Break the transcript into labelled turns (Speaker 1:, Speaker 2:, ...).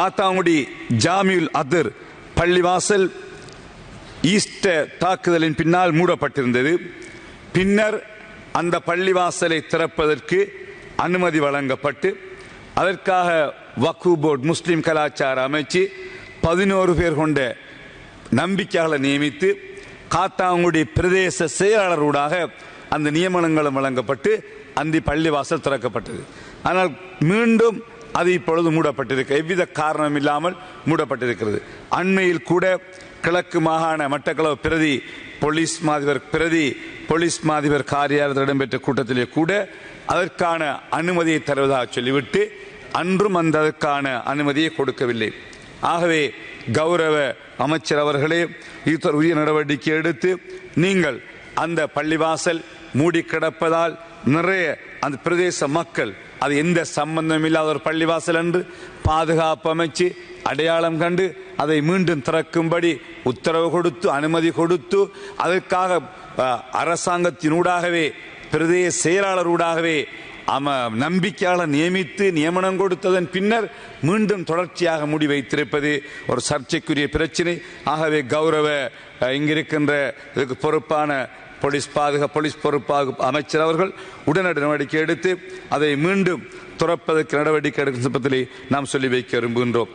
Speaker 1: Kattankudy ஜாமியுல் other பள்ளிவாசல் Easter தாக்குதலின் பின்னால் மூடப்பட்டிருந்தது. பின்னர் அந்த பள்ளிவாசலை திறப்பதற்கு அனுமதி வழங்கப்பட்டு அதற்காக வக்கு போர்டு முஸ்லீம் கலாச்சார அமைச்சு பதினோரு பேர் கொண்ட நம்பிக்கைகளை நியமித்து காத்தாங்குடி பிரதேச செயலாளரூடாக அந்த நியமனங்களும் வழங்கப்பட்டு அந்த பள்ளிவாசல் திறக்கப்பட்டது. ஆனால் மீண்டும் அது இப்பொழுது மூடப்பட்டிருக்க. எவ்வித காரணம் இல்லாமல் மூடப்பட்டிருக்கிறது. அண்மையில் கூட கிழக்கு மாகாண மட்டக்களவு பிரதி போலீஸ் மாதிபர் பிரதி போலீஸ் மாதிபர் காரியாலயத்தில் இடம்பெற்ற கூட்டத்திலே கூட அதற்கான அனுமதியை தருவதாக சொல்லிவிட்டு அன்றும் அந்த அதற்கான அனுமதியை கொடுக்கவில்லை. ஆகவே கௌரவ அமைச்சர் அவர்களே உரிய நடவடிக்கை எடுத்து நீங்கள் அந்த பள்ளிவாசல் மூடி கிடப்பதால் நிறைய அந்த பிரதேச மக்கள் அது எந்த சம்பந்தம் இல்லாத ஒரு பள்ளிவாசல் என்று பாதுகாப்பு அமைச்சு அடையாளம் கண்டு அதை மீண்டும் திறக்கும்படி உத்தரவு கொடுத்து அனுமதி கொடுத்து அதற்காக அரசாங்கத்தினூடாகவே பிரதேச செயலாளரூடாகவே அம நம்பிக்கையாளர் நியமித்து நியமனம் கொடுத்ததன் பின்னர் மீண்டும் தொடர்ச்சியாக முடி வைத்திருப்பது ஒரு சர்ச்சைக்குரிய பிரச்சனை. ஆகவே கௌரவ இங்கிருக்கின்ற இதுக்கு பொறுப்பான போலீஸ் பாதுகா போலீஸ் பொறுப்பாக அமைச்சர் அவர்கள் உடனடி நடவடிக்கை எடுத்து அதை மீண்டும் துறப்பதற்கு நடவடிக்கை எடுக்கும் சம்பந்தத்திலே நாம் சொல்லி வைக்க விரும்புகின்றோம்.